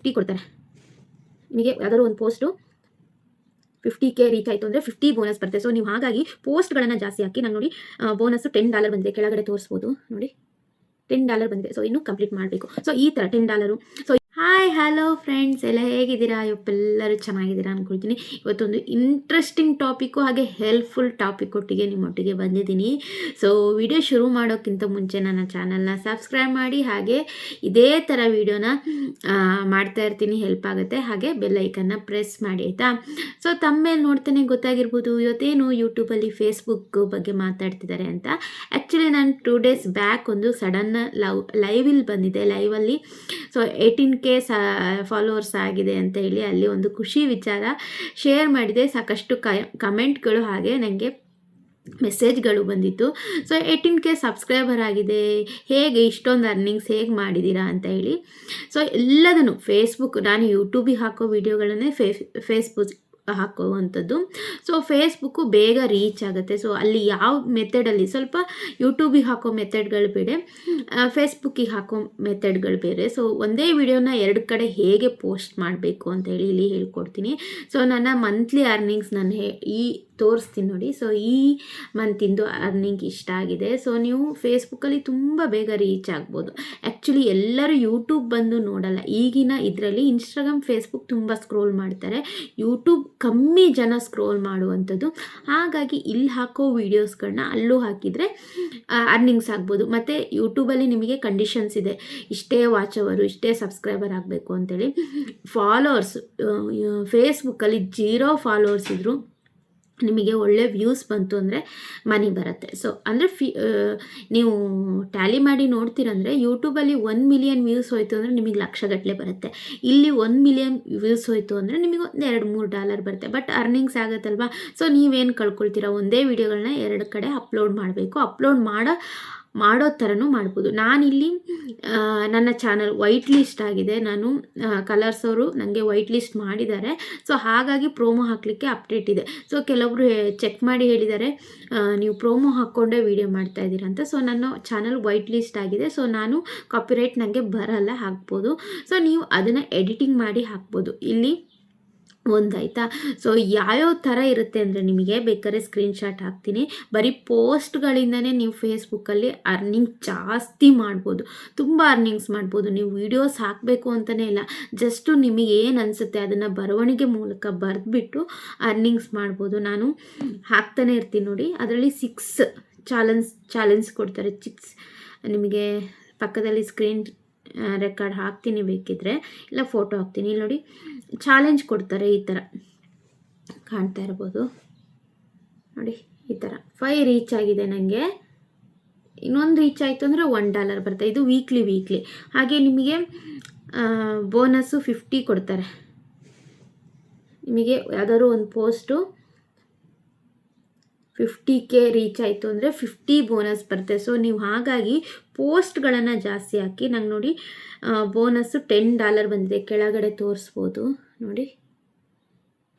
Fifty ಕೊಡ್ತಾರೆ. ನಿಮಗೆ ಯಾವ್ದಾದ್ರು ಒಂದು ಪೋಸ್ಟು ಫಿಫ್ಟಿ ಕೆ ರೀಚ್ ಆಯಿತು ಅಂದರೆ ಫಿಫ್ಟಿ ಬೋನಸ್ ಬರುತ್ತೆ. ಸೊ ನೀವು ಹಾಗಾಗಿ ಪೋಸ್ಟ್ಗಳನ್ನು ಜಾಸ್ತಿ ಹಾಕಿ, ನಾನು ನೋಡಿ ಬೋನಸ್ ಟೆನ್ ಡಾಲರ್ ಬಂದಿದೆ. ಕೆಳಗಡೆ ತೋರಿಸ್ಬೋದು. ನೋಡಿ ಟೆನ್ ಡಾಲರ್ ಬಂದಿದೆ. ಸೊ ಇನ್ನೂ ಕಂಪ್ಲೀಟ್ ಮಾಡಬೇಕು. ಸೊ ಈ ಥರ ten dollar so hi hello friends ಎಲ್ಲ ಹೇಗಿದ್ದೀರಾ? ಇವತ್ತೆಲ್ಲರೂ ಚೆನ್ನಾಗಿದ್ದೀರಾ ಅಂದ್ಕೊಳ್ತೀನಿ ಇವತ್ತೊಂದು ಇಂಟ್ರೆಸ್ಟಿಂಗ್ ಟಾಪಿಕ್ಕು ಹಾಗೆ ಹೆಲ್ಪ್ಫುಲ್ ಟಾಪಿಕ್ ಒಟ್ಟಿಗೆ ನಿಮ್ಮೊಟ್ಟಿಗೆ ಬಂದಿದ್ದೀನಿ. ಸೊ ವಿಡಿಯೋ ಶುರು ಮಾಡೋಕ್ಕಿಂತ ಮುಂಚೆ ನನ್ನ ಚಾನಲ್ನ ಸಬ್ಸ್ಕ್ರೈಬ್ ಮಾಡಿ, ಹಾಗೆ ಇದೇ ಥರ ವಿಡಿಯೋನ ಮಾಡ್ತಾ ಇರ್ತೀನಿ. ಹೆಲ್ಪ್ ಆಗುತ್ತೆ. ಹಾಗೆ ಬೆಲ್ಲೈಕನ್ನ ಪ್ರೆಸ್ ಮಾಡಿ, ಆಯಿತಾ? ಸೊ ತಮ್ಮೇಲೆ ನೋಡ್ತೇನೆ ನೋಡ್ತಾನೆ ಗೊತ್ತಾಗಿರ್ಬೋದು, ಇವತ್ತೇನು ಯೂಟ್ಯೂಬಲ್ಲಿ ಫೇಸ್ಬುಕ್ ಬಗ್ಗೆ ಮಾತಾಡ್ತಿದ್ದಾರೆ ಅಂತ. ಆ್ಯಕ್ಚುಲಿ ನಾನು ಟೂ ಡೇಸ್ ಬ್ಯಾಕ್ ಒಂದು ಸಡನ್ ಲವ್ ಲೈವಲ್ಲಿ ಬಂದಿದೆ ಲೈವಲ್ಲಿ ಸೊ ಏಯ್ಟೀನ್ ಕೆ ಸಾ ಫಾಲೋವರ್ಸ್ ಆಗಿದೆ ಅಂತ ಹೇಳಿ ಅಲ್ಲಿ ಒಂದು ಖುಷಿ ವಿಚಾರ ಶೇರ್ ಮಾಡಿದೆ. ಸಾಕಷ್ಟು ಕ, ಕಮೆಂಟ್ಗಳು ಹಾಗೆ ನನಗೆ ಮೆಸೇಜ್ಗಳು ಬಂದಿತ್ತು. ಸೊ ಏಯ್ಟೀನ್ ಕೆ ಸಬ್ಸ್ಕ್ರೈಬರ್ ಆಗಿದೆ. ಹೇಗೆ ಇಷ್ಟೊಂದು ಅರ್ನಿಂಗ್ಸ್ ಹೇಗೆ ಮಾಡಿದ್ದೀರಾ ಅಂತ ಹೇಳಿ. ಸೊ ಎಲ್ಲದನ್ನು ಫೇಸ್ಬುಕ್ ನಾನು ಯೂಟ್ಯೂಬಿಗೆ ಹಾಕೋ ವೀಡಿಯೋಗಳನ್ನೇ ಫೇಸ್ ಫೇಸ್ಬುಕ್ ಹಾಕುವಂಥದ್ದು. ಸೊ ಫೇಸ್ಬುಕ್ಕು ಬೇಗ ರೀಚ್ ಆಗುತ್ತೆ. ಸೊ ಅಲ್ಲಿ ಯಾವ ಮೆಥಡಲ್ಲಿ ಸ್ವಲ್ಪ ಯೂಟ್ಯೂಬಿಗೆ ಹಾಕೋ ಮೆಥಡ್ಗಳು ಬೇರೆ ಫೇಸ್ಬುಕ್ಕಿಗೆ ಹಾಕೋ ಮೆಥಡ್ಗಳು ಬೇರೆ. ಸೊ ಒಂದೇ ವಿಡಿಯೋನ ಎರಡು ಕಡೆ ಹೇಗೆ ಪೋಸ್ಟ್ ಮಾಡಬೇಕು ಅಂತ ಹೇಳಿ ಇಲ್ಲಿ ಹೇಳ್ಕೊಡ್ತೀನಿ. ಸೊ ನನ್ನ ಮಂತ್ಲಿ ಅರ್ನಿಂಗ್ಸ್ ನಾನು ಈ ತೋರಿಸ್ತೀನಿ ನೋಡಿ. ಸೊ ಈ ಮಂತಿಂದು ಅರ್ನಿಂಗ್ ಇಷ್ಟ ಆಗಿದೆ. ಸೊ ನೀವು ಫೇಸ್ಬುಕ್ಕಲ್ಲಿ ತುಂಬ ಬೇಗ ರೀಚ್ ಆಗ್ಬೋದು. ಆ್ಯಕ್ಚುಲಿ ಎಲ್ಲರೂ ಯೂಟ್ಯೂಬ್ ಬಂದು ನೋಡಲ್ಲ. ಈಗಿನ ಇದರಲ್ಲಿ ಇನ್ಸ್ಟಾಗ್ರಾಮ್ ಫೇಸ್ಬುಕ್ ತುಂಬ ಸ್ಕ್ರೋಲ್ ಮಾಡ್ತಾರೆ. ಯೂಟ್ಯೂಬ್ ಕಮ್ಮಿ ಜನ ಸ್ಕ್ರೋಲ್ ಮಾಡುವಂಥದ್ದು. ಹಾಗಾಗಿ ಇಲ್ಲಿ ಹಾಕೋ ವೀಡಿಯೋಸ್ಗಳನ್ನ ಅಲ್ಲೂ ಹಾಕಿದರೆ ಅರ್ನಿಂಗ್ಸ್ ಆಗ್ಬೋದು. ಮತ್ತು ಯೂಟ್ಯೂಬಲ್ಲಿ ನಿಮಗೆ ಕಂಡೀಷನ್ಸ್ ಇದೆ. ಇಷ್ಟೇ ವಾಚ್ ಅವರು ಇಷ್ಟೇ ಸಬ್ಸ್ಕ್ರೈಬರ್ ಆಗಬೇಕು ಅಂತೇಳಿ. ಫಾಲೋವರ್ಸ್ ಫೇಸ್ಬುಕ್ಕಲ್ಲಿ ಜೀರೋ ಫಾಲೋವರ್ಸ್ ಇದ್ದರು ನಿಮಗೆ ಒಳ್ಳೆ ವ್ಯೂಸ್ ಬಂತು ಅಂದರೆ ಮನಿ ಬರುತ್ತೆ. ಸೊ ಅಂದರೆ ಫಿ ನೀವು ಟ್ಯಾಲಿ ಮಾಡಿ ನೋಡ್ತೀರಂದರೆ ಯೂಟ್ಯೂಬಲ್ಲಿ ಒನ್ ಮಿಲಿಯನ್ ವ್ಯೂಸ್ ಹೋಯಿತು ಅಂದರೆ ನಿಮಗೆ ಲಕ್ಷಗಟ್ಟಲೆ ಬರುತ್ತೆ. ಇಲ್ಲಿ ಒನ್ ಮಿಲಿಯನ್ ವ್ಯೂಸ್ ಹೋಯಿತು ಅಂದರೆ ನಿಮಗೆ ಒಂದು ಎರಡು ಮೂರು ಡಾಲರ್ ಬರುತ್ತೆ. But earnings ಆಗುತ್ತಲ್ವಾ? ಸೊ ನೀವೇನು ಕಳ್ಕೊಳ್ತೀರಾ? ಒಂದೇ ವಿಡಿಯೋಗಳನ್ನ ಎರಡು ಕಡೆ ಅಪ್ಲೋಡ್ ಮಾಡಬೇಕು. ಅಪ್ಲೋಡ್ ಮಾಡೋ ಮಾಡೋ ಥರನೂ ಮಾಡ್ಬೋದು. ನಾನಿಲ್ಲಿ ನನ್ನ ಚಾನಲ್ ವೈಟ್ ಲಿಸ್ಟ್ ಆಗಿದೆ. ನಾನು ಕಲರ್ಸ್ ಅವರು ನನಗೆ ವೈಟ್ ಲಿಸ್ಟ್ ಮಾಡಿದ್ದಾರೆ. ಸೊ ಹಾಗಾಗಿ ಪ್ರೋಮೋ ಹಾಕಲಿಕ್ಕೆ ಅಪ್ಡೇಟ್ ಇದೆ. ಸೊ ಕೆಲವರು ಚೆಕ್ ಮಾಡಿ ಹೇಳಿದ್ದಾರೆ ನೀವು ಪ್ರೋಮೋ ಹಾಕ್ಕೊಂಡೇ ವೀಡಿಯೋ ಮಾಡ್ತಾ ಇದ್ದೀರಾ ಅಂತ. ಸೊ ನನ್ನ ಚಾನಲ್ ವೈಟ್ ಲಿಸ್ಟ್ ಆಗಿದೆ. ಸೊ ನಾನು ಕಾಪಿರೈಟ್ ನನಗೆ ಬರಲ್ಲ, ಹಾಕ್ಬೋದು. ಸೊ ನೀವು ಅದನ್ನು ಎಡಿಟಿಂಗ್ ಮಾಡಿ ಹಾಕ್ಬೋದು. ಇಲ್ಲಿ ಒಂದಾಯ್ತಾ ಸೊ ಯಾವ್ಯಾವ ಥರ ಇರುತ್ತೆ ಅಂದರೆ ನಿಮಗೆ ಬೇಕಾದ್ರೆ ಸ್ಕ್ರೀನ್ಶಾಟ್ ಹಾಕ್ತೀನಿ. ಬರೀ ಪೋಸ್ಟ್ಗಳಿಂದನೇ ನೀವು ಫೇಸ್ಬುಕ್ಕಲ್ಲಿ ಅರ್ನಿಂಗ್ ಜಾಸ್ತಿ ಮಾಡ್ಬೋದು. ತುಂಬ ಅರ್ನಿಂಗ್ಸ್ ಮಾಡ್ಬೋದು. ನೀವು ವೀಡಿಯೋಸ್ ಹಾಕಬೇಕು ಅಂತಲೇ ಇಲ್ಲ. ಜಸ್ಟು ನಿಮಗೆ ಏನು ಅನಿಸುತ್ತೆ ಅದನ್ನು ಬರವಣಿಗೆ ಮೂಲಕ ಬರೆದ್ಬಿಟ್ಟು ಅರ್ನಿಂಗ್ಸ್ ಮಾಡ್ಬೋದು. ನಾನು ಹಾಕ್ತಾನೆ ಇರ್ತೀನಿ ನೋಡಿ. ಅದರಲ್ಲಿ ಸಿಕ್ಸ್ ಚಾಲೆಂಜ್ ಚಾಲೆಂಜ್ ಕೊಡ್ತಾರೆ. ಚಿಕ್ಸ್ ನಿಮಗೆ ಪಕ್ಕದಲ್ಲಿ ಸ್ಕ್ರೀನ್ ರೆಕಾರ್ಡ್ ಹಾಕ್ತೀನಿ ಬೇಕಿದ್ರೆ. ಇಲ್ಲ ಫೋಟೋ ಹಾಕ್ತೀನಿ. ಇಲ್ಲಿ ನೋಡಿ. ಚಾಲೆಂಜ್ ಕೊಡ್ತಾರೆ ಈ ಥರ ಕಾಣ್ತಾ ಇರ್ಬೋದು. ನೋಡಿ, ಈ ಥರ. ಫೈ ರೀಚ್ ಆಗಿದೆ ನನಗೆ ಇನ್ನೊಂದು ರೀಚ್ ಆಯಿತು ಅಂದರೆ ಒನ್ ಡಾಲರ್ ಬರುತ್ತೆ. ಇದು ವೀಕ್ಲಿ ವೀಕ್ಲಿ ಹಾಗೆ ನಿಮಗೆ ಬೋನಸ್ಸು ಫಿಫ್ಟಿ ಕೊಡ್ತಾರೆ. ನಿಮಗೆ ಯಾವುದಾದ್ರು ಒಂದು ಪೋಸ್ಟು ಫಿಫ್ಟಿ ಕೆ ರೀಚ್ ಆಯಿತು ಅಂದರೆ ಫಿಫ್ಟಿ ಬೋನಸ್ ಬರುತ್ತೆ. ಸೊ ನೀವು ಹಾಗಾಗಿ ಪೋಸ್ಟ್ಗಳನ್ನು ಜಾಸ್ತಿ ಹಾಕಿ, ನಂಗೆ ನೋಡಿ ಬೋನಸ್ಸು ಟೆನ್ ಡಾಲರ್ ಬಂದಿದೆ. ಕೆಳಗಡೆ ತೋರಿಸ್ಬೋದು. ನೋಡಿ.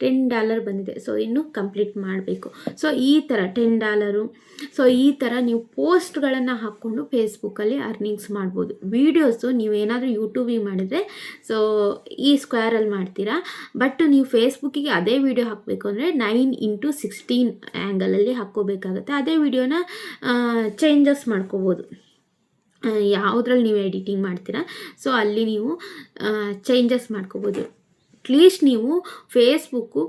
ಟೆನ್ ಡಾಲರ್ ಬಂದಿದೆ. ಸೊ ಇನ್ನು ಕಂಪ್ಲೀಟ್ ಮಾಡಬೇಕು. ಸೊ ಈ ಥರ ಟೆನ್ ಡಾಲರು ಸೊ ಈ ಥರ ನೀವು ಪೋಸ್ಟ್ಗಳನ್ನು ಹಾಕ್ಕೊಂಡು ಫೇಸ್ಬುಕ್ಕಲ್ಲಿ ಅರ್ನಿಂಗ್ಸ್ ಮಾಡ್ಬೋದು. ವೀಡಿಯೋಸು ನೀವೇನಾದರೂ ಯೂಟ್ಯೂಬಿಗೆ ಮಾಡಿದರೆ ಸೊ ಈ ಸ್ಕ್ವೇರಲ್ಲಿ ಮಾಡ್ತೀರಾ. ಬಟ್ ನೀವು ಫೇಸ್ಬುಕ್ಕಿಗೆ ಅದೇ ವೀಡಿಯೋ ಹಾಕಬೇಕು ಅಂದರೆ ನೈನ್ ಇಂಟು ಸಿಕ್ಸ್ಟೀನ್ ಆ್ಯಂಗಲಲ್ಲಿ ಹಾಕ್ಕೋಬೇಕಾಗತ್ತೆ. ಅದೇ ವಿಡಿಯೋನ ಚೇಂಜಸ್ ಮಾಡ್ಕೋಬೋದು. ಯಾವುದ್ರಲ್ಲಿ ನೀವು ಎಡಿಟಿಂಗ್ ಮಾಡ್ತೀರಾ ಸೊ ಅಲ್ಲಿ ನೀವು ಚೇಂಜಸ್ ಮಾಡ್ಕೋಬೋದು. ಅಟ್ಲೀಸ್ಟ್ ನೀವು ಫೇಸ್ಬುಕ್ಕು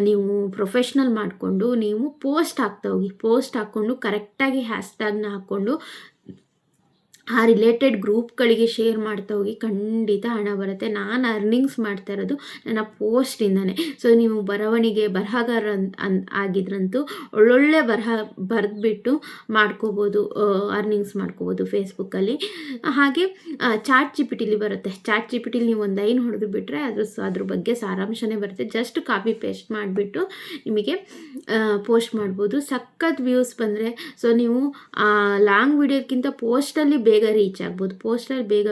ನೀವು ಪ್ರೊಫೆಷ್ನಲ್ ಮಾಡಿಕೊಂಡು ನೀವು ಪೋಸ್ಟ್ ಹಾಕ್ತಾ ಹೋಗಿ ಪೋಸ್ಟ್ ಹಾಕ್ಕೊಂಡು ಕರೆಕ್ಟಾಗಿ ಹ್ಯಾಸ್ಟ್ಯಾಗ್ನ ಹಾಕ್ಕೊಂಡು ಆ ರಿಲೇಟೆಡ್ ಗ್ರೂಪ್ಗಳಿಗೆ ಶೇರ್ ಮಾಡ್ತಾ ಹೋಗಿ ಖಂಡಿತ ಹಣ ಬರುತ್ತೆ. ನಾನು ಅರ್ನಿಂಗ್ಸ್ ಮಾಡ್ತಾ ಇರೋದು ನನ್ನ ಪೋಸ್ಟಿಂದನೇ ಸೊ ನೀವು ಬರವಣಿಗೆ, ಬರಹಗಾರ ಅನ್ ಆಗಿದ್ರಂತೂ ಒಳ್ಳೊಳ್ಳೆ ಬರಹ ಬರೆದ್ಬಿಟ್ಟು ಮಾಡ್ಕೋಬೋದು ಅರ್ನಿಂಗ್ಸ್ ಮಾಡ್ಕೋಬೋದು ಫೇಸ್ಬುಕ್ಕಲ್ಲಿ ಹಾಗೆ ಚಾಟ್ ಜಿಪಿಟಿಲಿ ಬರುತ್ತೆ. ಚಾಟ್ ಜಿಪಿಟಿಲಿ ನೀವು ಒಂದು ಐನ್ ಹೊಡೆದು ಬಿಟ್ಟರೆ ಅದ್ರ ಅದ್ರ ಬಗ್ಗೆ ಸಾರಾಂಶನೇ ಬರುತ್ತೆ. ಜಸ್ಟ್ ಕಾಪಿ ಪೇಸ್ಟ್ ಮಾಡಿಬಿಟ್ಟು ನಿಮಗೆ ಪೋಸ್ಟ್ ಮಾಡ್ಬೋದು. ಸಖತ್ ವ್ಯೂಸ್ ಬಂದರೆ ಸೊ ನೀವು ಲಾಂಗ್ ವಿಡಿಯೋಕ್ಕಿಂತ ಪೋಸ್ಟಲ್ಲಿ ಬೇಗ ಬೇಗ ರೀಚ್ ಆಗ್ಬೋದು. ಪೋಸ್ಟಲ್ಲಿ ಬೇಗ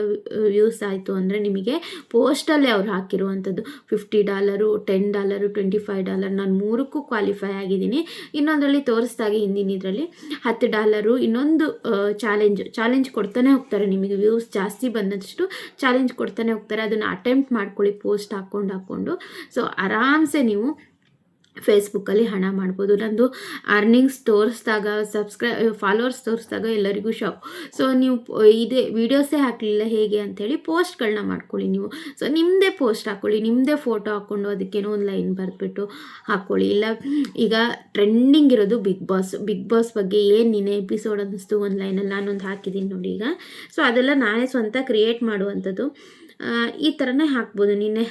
ವ್ಯೂಸ್ ಆಯಿತು ಅಂದರೆ ನಿಮಗೆ ಪೋಸ್ಟಲ್ಲೇ ಅವ್ರು ಹಾಕಿರುವಂಥದ್ದು. Fifty dollar ten dollar twenty five dollar ನಾನು ಮೂರಕ್ಕೂ ಕ್ವಾಲಿಫೈ ಆಗಿದ್ದೀನಿ. ಇನ್ನೊಂದರಲ್ಲಿ ತೋರಿಸ್ದಾಗೆ ಹಿಂದಿನ ಇದರಲ್ಲಿ ಹತ್ತು ಡಾಲರು ಇನ್ನೊಂದು ಚಾಲೆಂಜ್ ಚಾಲೆಂಜ್ ಕೊಡ್ತಾನೆ ಹೋಗ್ತಾರೆ ನಿಮಗೆ ವ್ಯೂಸ್ ಜಾಸ್ತಿ ಬಂದಷ್ಟು ಚಾಲೆಂಜ್ ಕೊಡ್ತಾನೆ ಹೋಗ್ತಾರೆ. ಅದನ್ನು ಅಟೆಂಪ್ಟ್ ಮಾಡ್ಕೊಳ್ಳಿ ಪೋಸ್ಟ್ ಹಾಕ್ಕೊಂಡು ಹಾಕ್ಕೊಂಡು ಸೊ ಆರಾಮ್ಸೆ ನೀವು ಫೇಸ್ಬುಕ್ಕಲ್ಲಿ ಹಣ ಮಾಡ್ಬೋದು. ನಂದು ಅರ್ನಿಂಗ್ಸ್ ತೋರಿಸ್ದಾಗ ಸಬ್ಸ್ಕ್ರೈ ಫಾಲೋವರ್ಸ್ ತೋರಿಸ್ದಾಗ ಎಲ್ಲರಿಗೂ ಶಾಪ್ ಸೊ ನೀವು ಇದೇ ವೀಡಿಯೋಸೇ ಹಾಕಲಿಲ್ಲ ಹೇಗೆ ಅಂಥೇಳಿ ಪೋಸ್ಟ್ಗಳನ್ನ ಮಾಡ್ಕೊಳ್ಳಿ ನೀವು. ಸೊ ನಿಮ್ಮದೇ ಪೋಸ್ಟ್ ಹಾಕ್ಕೊಳ್ಳಿ. ನಿಮ್ಮದೇ ಫೋಟೋ ಹಾಕ್ಕೊಂಡು ಅದಕ್ಕೇನೋ ಒಂದು ಲೈನ್ ಬರೆದ್ಬಿಟ್ಟು ಹಾಕ್ಕೊಳ್ಳಿ. ಇಲ್ಲ, ಈಗ ಟ್ರೆಂಡಿಂಗ್ ಇರೋದು ಬಿಗ್ ಬಾಸ್ ಬಿಗ್ ಬಾಸ್ ಬಗ್ಗೆ ಏನು ನಿನ್ನೆ ಎಪಿಸೋಡ್ ಅನ್ನಿಸ್ತು? ಒಂದು ಲೈನಲ್ಲಿ ನಾನೊಂದು ಹಾಕಿದ್ದೀನಿ ನೋಡಿ ಈಗ. ಸೊ ಅದೆಲ್ಲ ನಾನೇ ಸ್ವಂತ ಕ್ರಿಯೇಟ್ ಮಾಡುವಂಥದ್ದು. ಈ ಥರನೇ ಹಾಕ್ಬೋದು. ನಿನ್ನೆ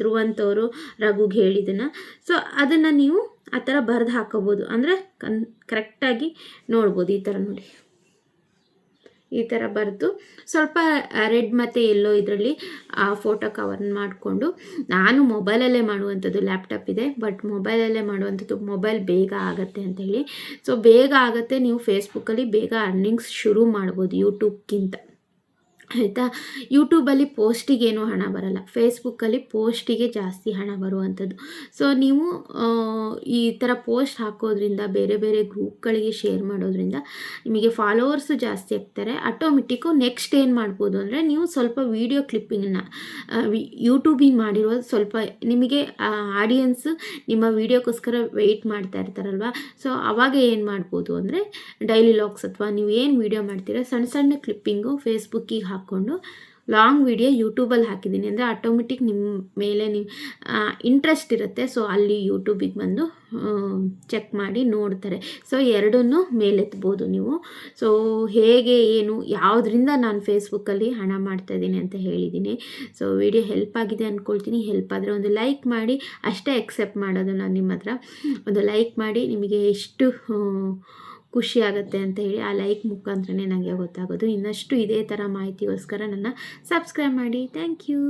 ಧ್ರುವಂತವರು ರಘುಗೆ ಹೇಳಿದ್ದನ್ನು. ಸೊ ಅದನ್ನು ನೀವು ಆ ಥರ ಬರೆದು ಹಾಕೋಬೋದು. ಅಂದರೆ ಕನ್ ಕರೆಕ್ಟಾಗಿ ನೋಡ್ಬೋದು ಈ ಥರ ನೋಡಿ. ಈ ಥರ ಬರೆದು ಸ್ವಲ್ಪ ರೆಡ್ ಮತ್ತು ಎಲ್ಲೋ ಇದರಲ್ಲಿ, ಆ ಫೋಟೋ ಕವರ್ ಮಾಡಿಕೊಂಡು, ನಾನು ಮೊಬೈಲಲ್ಲೇ ಮಾಡುವಂಥದ್ದು ಲ್ಯಾಪ್ಟಾಪ್ ಇದೆ ಬಟ್ ಮೊಬೈಲಲ್ಲೇ ಮಾಡುವಂಥದ್ದು ಮೊಬೈಲ್ ಬೇಗ ಆಗುತ್ತೆ ಅಂತ ಹೇಳಿ. ಸೊ ಬೇಗ ಆಗುತ್ತೆ, ನೀವು ಫೇಸ್ಬುಕ್ಕಲ್ಲಿ ಬೇಗ ಅರ್ನಿಂಗ್ಸ್ ಶುರು ಮಾಡ್ಬೋದು ಯೂಟ್ಯೂಬ್ಗಿಂತ ಆಯಿತಾ? ಯೂಟ್ಯೂಬಲ್ಲಿ ಪೋಸ್ಟಿಗೇನು ಹಣ ಬರಲ್ಲ. ಫೇಸ್ಬುಕ್ಕಲ್ಲಿ ಪೋಸ್ಟಿಗೆ ಜಾಸ್ತಿ ಹಣ ಬರುವಂಥದ್ದು. ಸೊ ನೀವು ಈ ಥರ ಪೋಸ್ಟ್ ಹಾಕೋದ್ರಿಂದ, ಬೇರೆ ಬೇರೆ ಗ್ರೂಪ್ಗಳಿಗೆ ಶೇರ್ ಮಾಡೋದ್ರಿಂದ ನಿಮಗೆ ಫಾಲೋವರ್ಸು ಜಾಸ್ತಿ ಆಗ್ತಾರೆ. ಆಟೋಮೆಟಿಕ್ಕು ನೆಕ್ಸ್ಟ್ ಏನು ಮಾಡ್ಬೋದು ಅಂದರೆ, ನೀವು ಸ್ವಲ್ಪ ವೀಡಿಯೋ ಕ್ಲಿಪ್ಪಿಂಗನ್ನ ಯೂಟ್ಯೂಬಿಗೆ ಮಾಡಿರೋ ಸ್ವಲ್ಪ ನಿಮಗೆ ಆಡಿಯನ್ಸ್ ನಿಮ್ಮ ವೀಡಿಯೋಕ್ಕೋಸ್ಕರ ವೆಯ್ಟ್ ಮಾಡ್ತಾ ಇರ್ತಾರಲ್ವ? ಸೊ ಅವಾಗ ಏನು ಮಾಡ್ಬೋದು ಅಂದರೆ ಡೈಲಿ ಲಾಗ್ಸ್ ಅಥವಾ ನೀವು ಏನು ವೀಡಿಯೋ ಮಾಡ್ತೀರಾ, ಸಣ್ಣ ಸಣ್ಣ ಕ್ಲಿಪ್ಪಿಂಗು ಫೇಸ್ಬುಕ್ಕಿಗೆ ಹಾಕ್ಕೊಂಡು ಲಾಂಗ್ ವಿಡಿಯೋ ಯೂಟ್ಯೂಬಲ್ಲಿ ಹಾಕಿದ್ದೀನಿ. ಅಂದರೆ ಆಟೋಮೆಟಿಕ್ ನಿಮ್ಮ ಮೇಲೆ ನಿಮ್ಮ ಇಂಟ್ರೆಸ್ಟ್ ಇರುತ್ತೆ. ಸೊ ಅಲ್ಲಿ ಯೂಟ್ಯೂಬಿಗೆ ಬಂದು ಚೆಕ್ ಮಾಡಿ ನೋಡ್ತಾರೆ. ಸೊ ಎರಡನ್ನೂ ಮೇಲೆತ್ಬೋದು ನೀವು. ಸೊ ಹೇಗೆ, ಏನು, ಯಾವುದರಿಂದ ನಾನು ಫೇಸ್ಬುಕ್ಕಲ್ಲಿ ಹಣ ಮಾಡ್ತಾಯಿದ್ದೀನಿ ಅಂತ ಹೇಳಿದ್ದೀನಿ. ಸೊ ವಿಡಿಯೋ ಹೆಲ್ಪ್ ಆಗಿದೆ ಅಂದ್ಕೊಳ್ತೀನಿ ಹೆಲ್ಪ್ ಆದರೆ ಒಂದು ಲೈಕ್ ಮಾಡಿ, ಅಷ್ಟೇ ಎಕ್ಸೆಪ್ಟ್ ಮಾಡೋದು ನಾನು ನಿಮ್ಮ ಹತ್ರ ಒಂದು ಲೈಕ್ ಮಾಡಿ, ನಿಮಗೆ ಎಷ್ಟು ಖುಷಿ ಆಗುತ್ತೆ ಅಂತ ಹೇಳಿ ಆ ಲೈಕ್ ಮುಖಾಂತರನೇ ನನಗೆ ಗೊತ್ತಾಗೋದು. ಇನ್ನಷ್ಟು ಇದೇ ಥರ ಮಾಹಿತಿಗೋಸ್ಕರ ನನ್ನ ಸಬ್ಸ್ಕ್ರೈಬ್ ಮಾಡಿ. Thank you